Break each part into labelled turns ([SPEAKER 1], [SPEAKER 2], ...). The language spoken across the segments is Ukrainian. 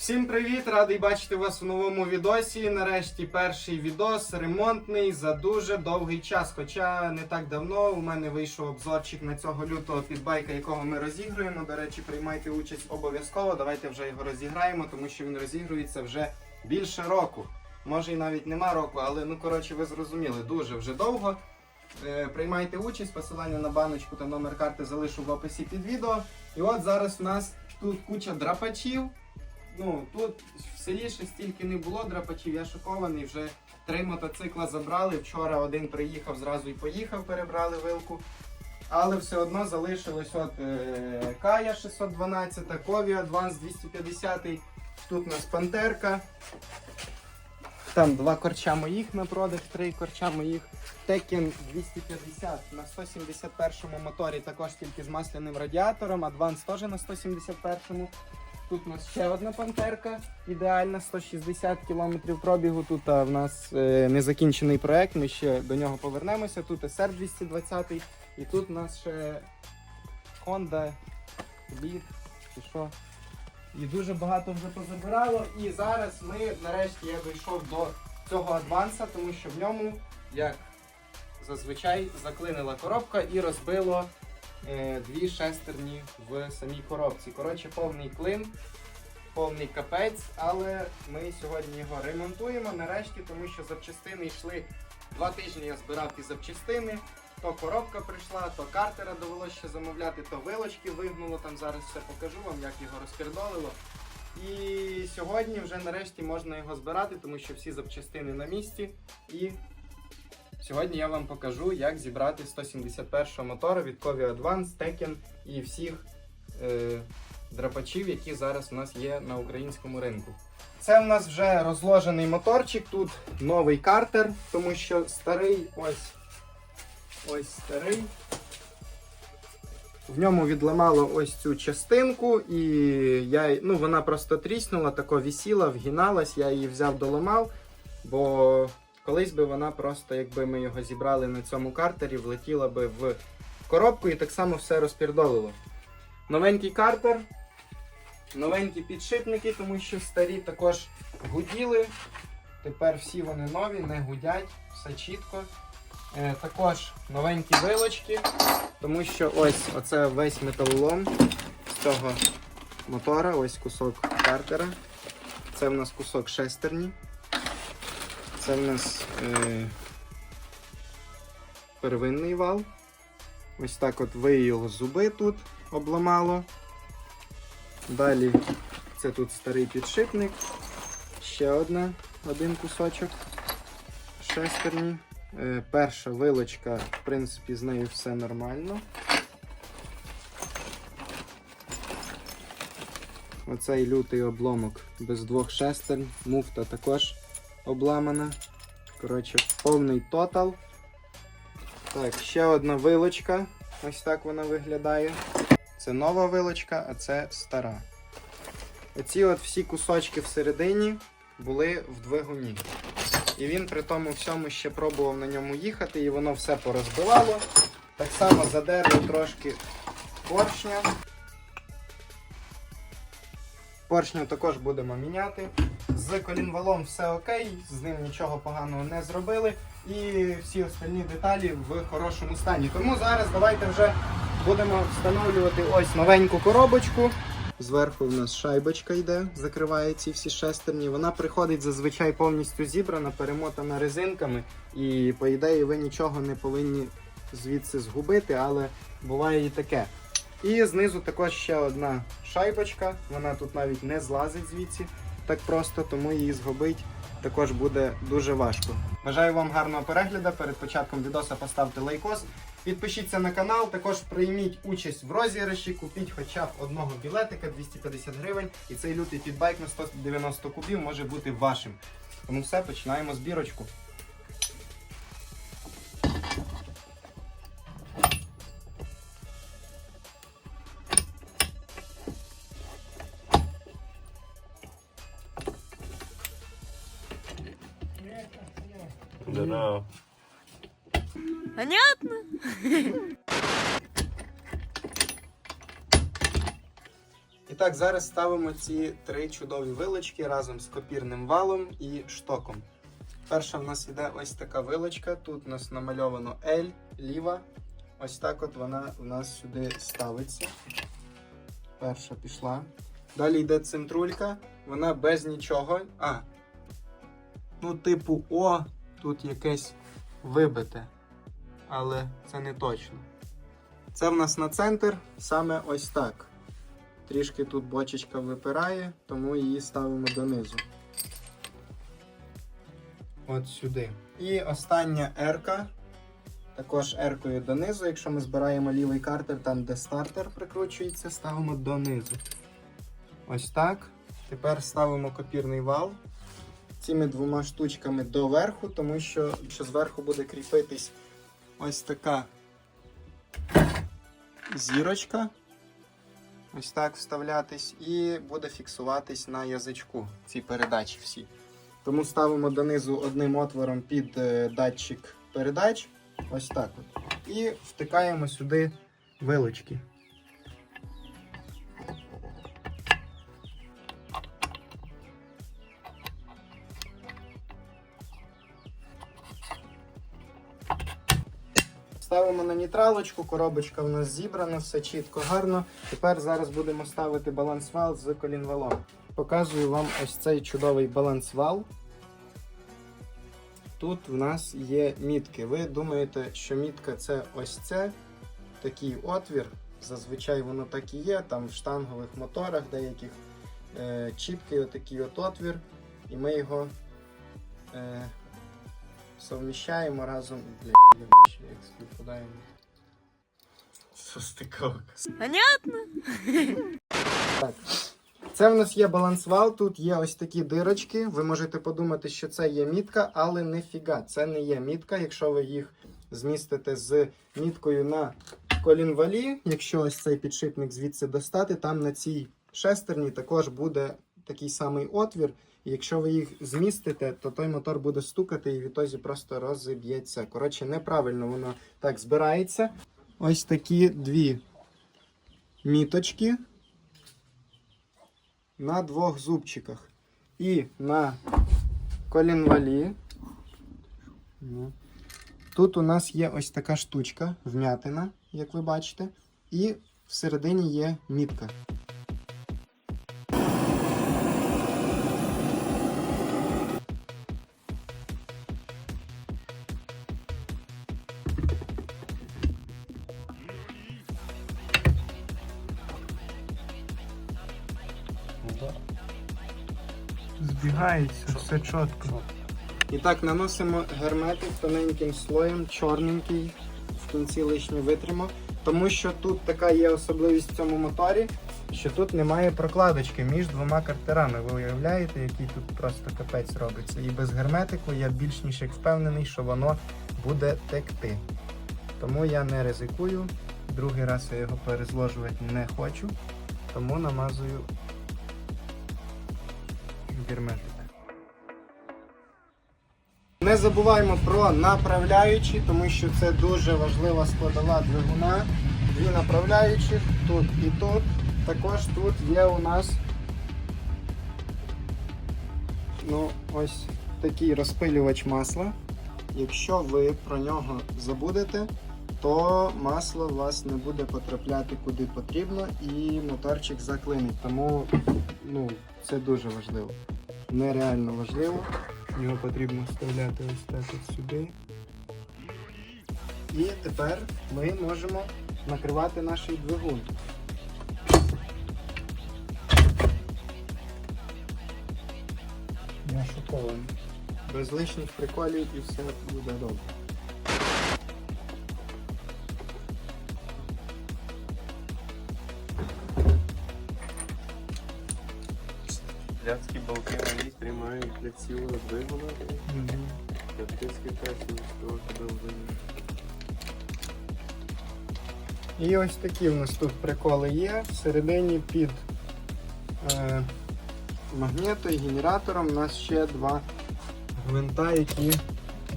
[SPEAKER 1] Всім привіт! Радий бачити вас у новому відосі. Нарешті перший відос ремонтний за дуже довгий час. Хоча не так давно у мене вийшов обзорчик на цього лютого підбайка, якого ми розігруємо. До речі, приймайте участь обов'язково. Давайте вже його розіграємо, тому що він розігрується вже більше року. Може і навіть нема року, але ну коротше, ви зрозуміли, дуже вже довго. Е, Приймайте участь, посилання на баночку та номер карти залишу в описі під відео. І от зараз у нас тут куча драпачів. Ну, тут в селі ще стільки не було драпачів, я шокований. Вже три мотоцикла забрали. Вчора один приїхав, зразу і поїхав, перебрали вилку. Але все одно залишилось от е, Кая 612, Кові Advance 250. Тут у нас Пантерка. Там два корча моїх на продаж, три корча моїх. Tekken 250 на 171 моторі, також тільки з масляним радіатором, Advance теж на 171. Тут у нас ще одна пантерка, ідеальна, 160 км пробігу. Тут в нас е, незакінчений проект, ми ще до нього повернемося. Тут SR 220 і тут у нас ще Honda Beat чи що. І дуже багато вже позабирало. І зараз ми нарешті я дійшов до цього адванса, тому що в ньому, як зазвичай, заклинила коробка і розбило дві шестерні в самій коробці. Коротше, повний клин, повний капець, але ми сьогодні його ремонтуємо нарешті, тому що запчастини йшли два тижні. Я збирав ті запчастини. То коробка прийшла, то картера довелося ще замовляти, то вилочки вигнуло. Там зараз все покажу вам, як його розпердолило. І сьогодні вже нарешті можна його збирати, тому що всі запчастини на місці. І сьогодні я вам покажу, як зібрати 171 мотора від Kovy Advance, Tekken і всіх е, драпачів, які зараз у нас є на українському ринку. Це в нас вже розложений моторчик. Тут новий картер, тому що старий ось ось старий. В ньому відламало ось цю частинку, і я, ну, вона просто тріснула, тако вісіла, вгиналась, я її взяв, доламав, бо колись би вона просто, якби ми його зібрали на цьому картері, влетіла би в коробку і так само все розпірдолило. Новенький картер, новенькі підшипники, тому що старі також гуділи. Тепер всі вони нові, не гудять, все чітко. Е, також новенькі вилочки, тому що ось оце весь металолом з цього мотора, ось кусок картера. Це в нас кусок шестерні. Це в нас е, первинний вал. Ось так от виїло зуби тут обламало. Далі це тут старий підшипник. Ще одна, один кусочок шестерні. Е, перша вилочка, в принципі, з нею все нормально. Оцей лютий обломок без двох шестерн, муфта також обламана. Коротше, повний тотал. Так, ще одна вилочка. Ось так вона виглядає. Це нова вилочка, а це стара. Оці от всі кусочки всередині були в двигуні. І він при тому всьому ще пробував на ньому їхати, і воно все порозбивало. Так само задерло трошки поршня. Поршня також будемо міняти. З колінвалом все окей, з ним нічого поганого не зробили. І всі остальні деталі в хорошому стані. Тому зараз давайте вже будемо встановлювати ось новеньку коробочку. Зверху в нас шайбочка йде, закриває ці всі шестерні. Вона приходить зазвичай повністю зібрана, перемотана резинками, і по ідеї ви нічого не повинні звідси згубити, але буває і таке. І знизу також ще одна шайбочка. Вона тут навіть не злазить звідси так просто, тому її згубить також буде дуже важко. Бажаю вам гарного перегляду. Перед початком відео поставте лайкос. Підпишіться на канал, також прийміть участь в розіграші, купіть хоча б одного білетика 250 гривень, і цей лютий підбайк на 190 кубів може бути вашим. Тому все, починаємо збірочку.
[SPEAKER 2] Know.
[SPEAKER 3] Понятно?
[SPEAKER 1] так, зараз ставимо ці три чудові вилочки разом з копірним валом і штоком. Перша в нас іде ось така вилочка. Тут у нас намальовано L, ліва. Ось так от вона у нас сюди ставиться. Перша пішла. Далі йде центрулька, вона без нічого. А. Ну, типу О, тут якесь вибите. Але це не точно. Це в нас на центр саме ось так. Трішки тут бочечка випирає, тому її ставимо донизу. От сюди. І остання R. Також R-кою донизу. Якщо ми збираємо лівий картер, там де стартер прикручується, ставимо донизу. Ось так. Тепер ставимо копірний вал цими двома штучками доверху, тому що, що зверху буде кріпитись ось така зірочка. Ось так вставлятись і буде фіксуватись на язичку ці передачі всі. Тому ставимо донизу одним отвором під е, датчик передач. Ось так от. І втикаємо сюди вилочки. На нейтралочку, коробочка в нас зібрана, все чітко, гарно. Тепер зараз будемо ставити балансвал з колінвалом. Показую вам ось цей чудовий балансвал. Тут в нас є мітки. Ви думаєте, що мітка це ось це, такий отвір. Зазвичай воно так і є, там в штангових моторах деяких е, чіткий отакий от отвір, і ми його е, совміщаємо разом. Бля, як співпадаємо. Состиковка.
[SPEAKER 3] Понятно?
[SPEAKER 1] Так. Це в нас є балансвал, тут є ось такі дирочки. Ви можете подумати, що це є мітка, але не фіга. Це не є мітка. Якщо ви їх змістите з міткою на колінвалі, якщо ось цей підшипник звідси достати, там на цій шестерні також буде такий самий отвір. І якщо ви їх змістите, то той мотор буде стукати і відтоді просто розіб'ється. Коротше, неправильно воно так збирається. Ось такі дві міточки на двох зубчиках. І на колінвалі. Ну. Тут у нас є ось така штучка, вмятина, як ви бачите, і всередині є мітка. Збігається, все чітко. І так наносимо герметик тоненьким слоєм, чорненький, в кінці лишнє витримо. Тому що тут така є особливість в цьому моторі, що тут немає прокладочки між двома картерами. Ви уявляєте, який тут просто капець робиться. І без герметику я більш ніж як впевнений, що воно буде текти. Тому я не ризикую. Другий раз я його перезложувати не хочу, тому намазую герметик. Не забуваємо про направляючі, тому що це дуже важлива складова двигуна. Дві направляючих тут і тут. Також тут є у нас ну, ось такий розпилювач масла. Якщо ви про нього забудете, то масло у вас не буде потрапляти куди потрібно і моторчик заклинить. Тому ну, це дуже важливо. Нереально важливо. Його потрібно вставляти ось так от сюди. І тепер ми можемо накривати наш двигун. Я шокований. Без лишніх приколів і все буде добре. І ось такі в нас тут приколи є. Всередині під е, магнітою, генератором у нас ще два гвинта, які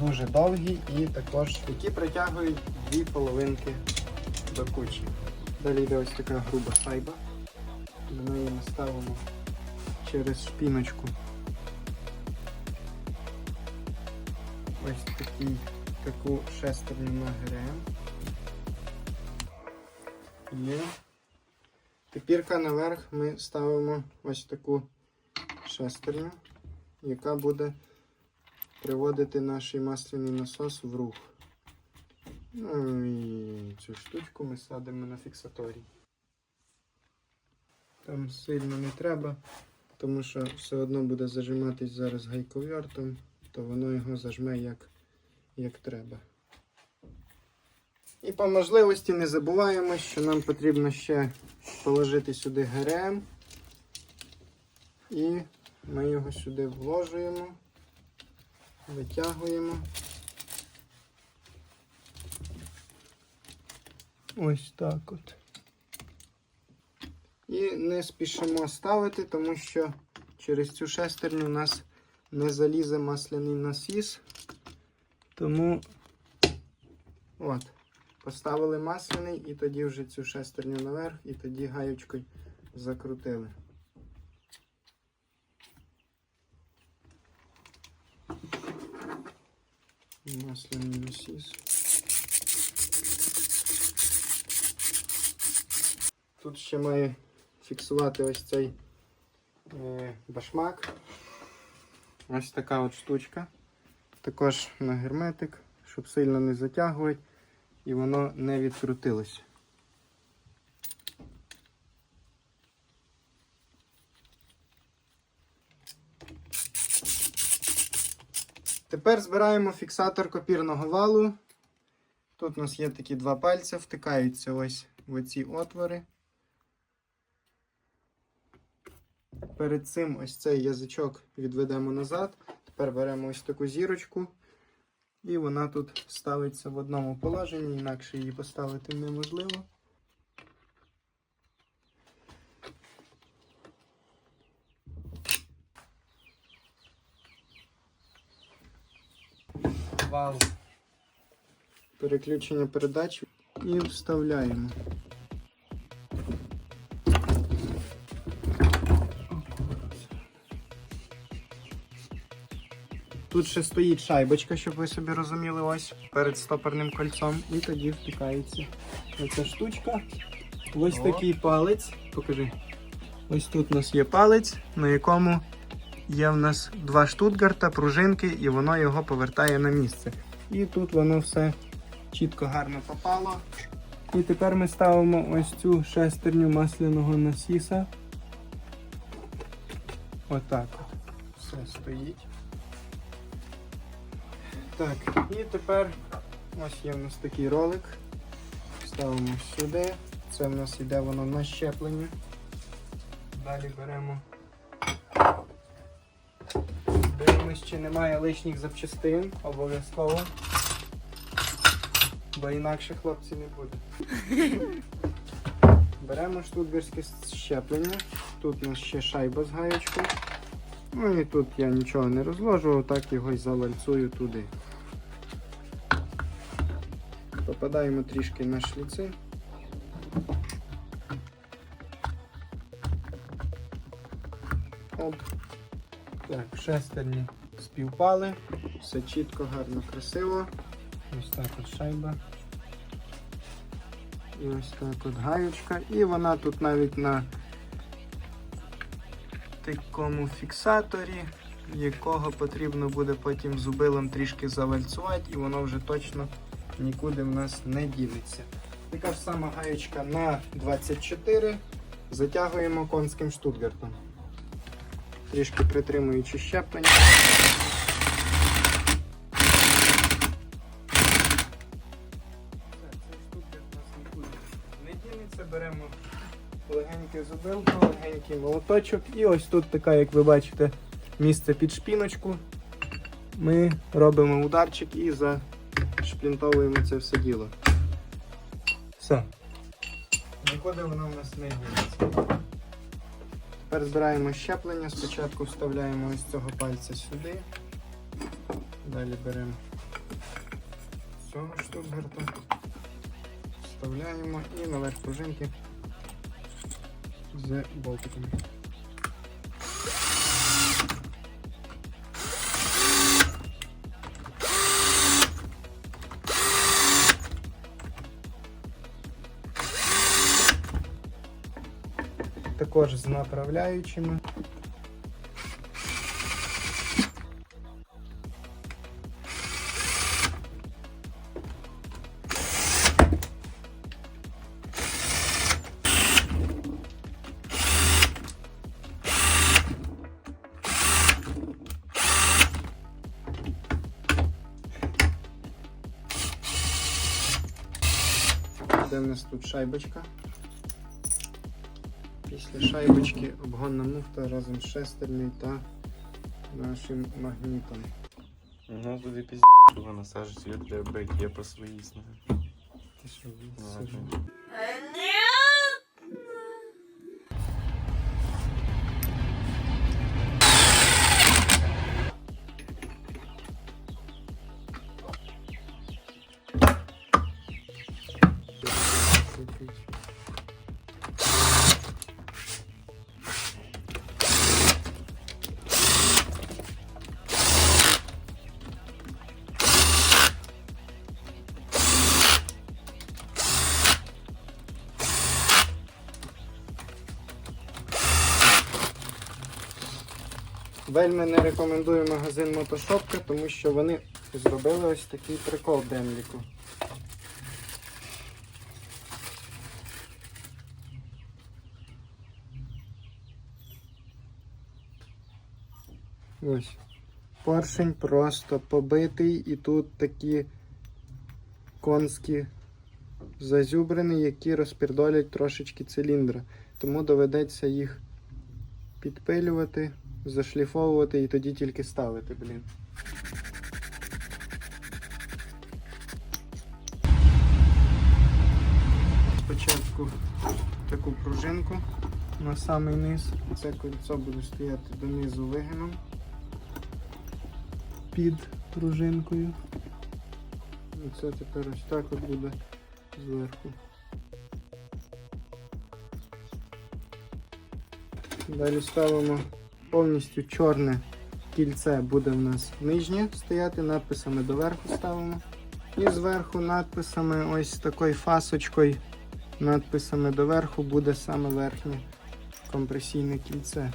[SPEAKER 1] дуже довгі і також які притягують дві половинки до кучі. Далі йде ось така груба шайба. До неї ми ставимо через шпіночку. Ось такий, таку шестерню на ГРМ. Є. Тепірка наверх ми ставимо ось таку шестерню, яка буде приводити наш масляний насос в рух. Ну і цю штучку ми садимо на фіксаторій. Там сильно не треба, тому що все одно буде зажиматись зараз гайковертом, то воно його зажме як, як треба. І по можливості не забуваємо, що нам потрібно ще положити сюди ГРМ. І ми його сюди вложуємо, витягуємо. Ось так от. І не спішимо ставити, тому що через цю шестерню у нас не залізе масляний насіс. Тому от, поставили масляний і тоді вже цю шестерню наверх, і тоді гаючкою закрутили. Масляний насіс. Тут ще має фіксувати ось цей е, башмак. Ось така от штучка. Також на герметик, щоб сильно не затягувати і воно не відкрутилось. Тепер збираємо фіксатор копірного валу. Тут у нас є такі два пальця, втикаються ось в оці отвори. Перед цим ось цей язичок відведемо назад. Тепер беремо ось таку зірочку. І вона тут ставиться в одному положенні, інакше її поставити неможливо. Вал. Переключення передач і вставляємо. Тут ще стоїть шайбочка, щоб ви собі розуміли, ось перед стопорним кольцом. І тоді втикається оця штучка. Ось
[SPEAKER 2] О.
[SPEAKER 1] такий палець. Покажи. Ось тут у нас є палець, на якому є в нас два штутгарта, пружинки, і воно його повертає на місце. І тут воно все чітко гарно попало. І тепер ми ставимо ось цю шестерню масляного насіса. Отак от. Все стоїть. Так, і тепер ось є в нас такий ролик. Ставимо сюди. Це в нас йде воно на щеплення. Далі беремо. Дивимось, чи немає лишніх запчастин, обов'язково. Бо інакше хлопці не буде. Беремо штутгарське щеплення. Тут у нас ще шайба з гаєчкою. Ну і тут я нічого не розложу, так його й завальцую туди. Попадаємо трішки на шліци. Оп. Так, шестерні співпали. Все чітко, гарно, красиво. Ось так от шайба. І ось так от гаючка. І вона тут навіть на такому фіксаторі, якого потрібно буде потім зубилом трішки завальцювати, і воно вже точно нікуди в нас не дінеться. Така ж сама гаєчка на 24. Затягуємо конським штутгартом. Трішки притримуючи щеплення. Беремо легеньке зубилко, легенький молоточок. І ось тут така, як ви бачите, місце під шпіночку. Ми робимо ударчик і зашплінтовуємо це все діло. Все. Нікуди воно в нас не дінеться. Тепер збираємо щеплення. Спочатку вставляємо ось цього пальця сюди. Далі беремо цього штутгарта. Вставляємо і наверх пружинки з болтиком. Також з направляючими. Де в нас тут шайбочка? Шайбочки обгонна муфта разом з шестернею та нашим магнітом.
[SPEAKER 2] Ну туди що вона сажить, її треба брати, я по своїй знаю.
[SPEAKER 1] Ти що, Вельми не рекомендую магазин Мотошопка, тому що вони зробили ось такий прикол Денліку. Ось. Поршень просто побитий і тут такі конські зазюбрини, які розпірдолять трошечки циліндра. Тому доведеться їх підпилювати, зашліфовувати і тоді тільки ставити, блін. Спочатку таку пружинку на самий низ. Це кольцо буде стояти донизу вигином під пружинкою. І це тепер ось так от буде зверху. Далі ставимо повністю чорне кільце буде в нас нижнє стояти, надписами доверху ставимо. І зверху надписами ось такою фасочкою, надписами доверху буде саме верхнє компресійне кільце.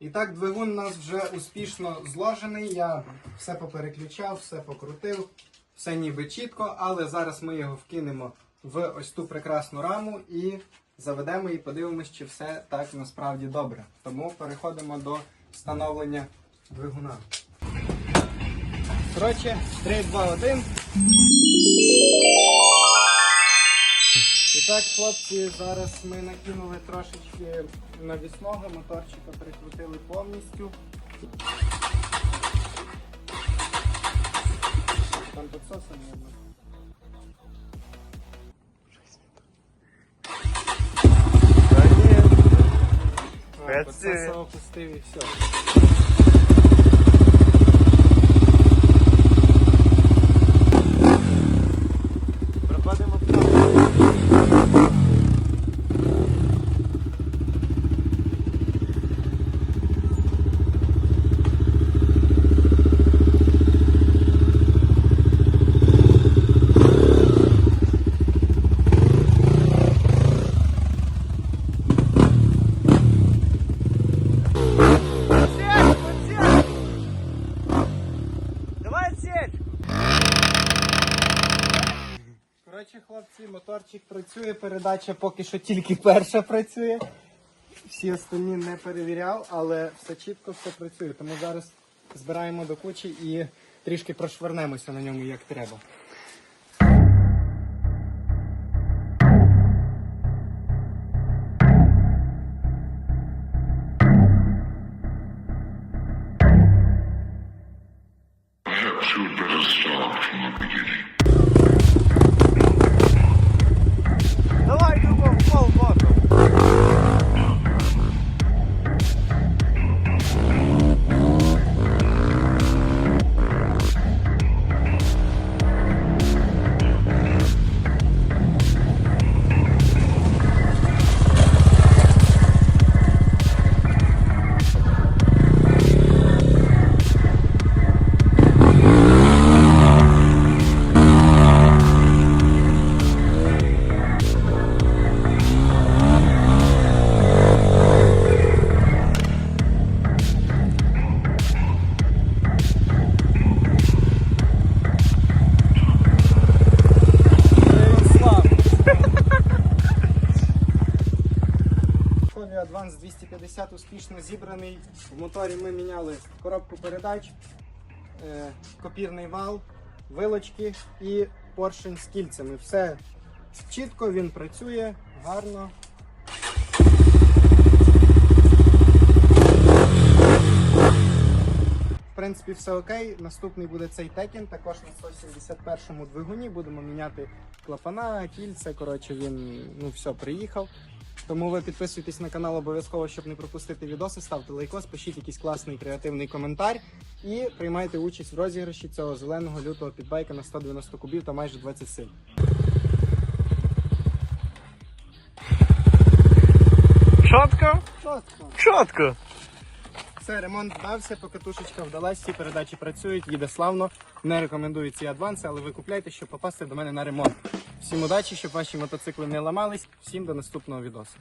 [SPEAKER 1] І так, двигун у нас вже успішно зложений. Я все попереключав, все покрутив, все ніби чітко, але зараз ми його вкинемо в ось ту прекрасну раму і заведемо і подивимось, чи все так насправді добре. Тому переходимо до встановлення двигуна. Коротше, 3, 2, 1. Так, хлопці, зараз ми накинули трошечки навісного, моторчика прикрутили повністю. Там підсоса не
[SPEAKER 2] Працює.
[SPEAKER 1] Підсоса опустив і все. Коротше, моторчик працює, передача поки що тільки перша працює. Всі останні не перевіряв, але все чітко, все працює. Тому зараз збираємо до кучі і трішки прошвернемося на ньому як треба. 250 успішно зібраний. В моторі ми міняли коробку передач, е, копірний вал, вилочки і поршень з кільцями. Все чітко, він працює гарно. В принципі, все окей. Наступний буде цей Текен, також на 171-му двигуні. Будемо міняти клапана, кільця. Коротше, він ну все приїхав. Тому ви підписуйтесь на канал обов'язково, щоб не пропустити відоси, ставте лайкос, пишіть якийсь класний креативний коментар і приймайте участь в розіграші цього зеленого лютого підбайка на 190 кубів та майже 20 сил.
[SPEAKER 2] Чотко?
[SPEAKER 1] Чотко.
[SPEAKER 2] Чітко.
[SPEAKER 1] Все, ремонт вдався, покатушечка вдалась, всі передачі працюють, їде славно. Не рекомендую ці адванси, але ви купляйте, щоб попасти до мене на ремонт. Всім удачі, щоб ваші мотоцикли не ламались. Всім до наступного відосу.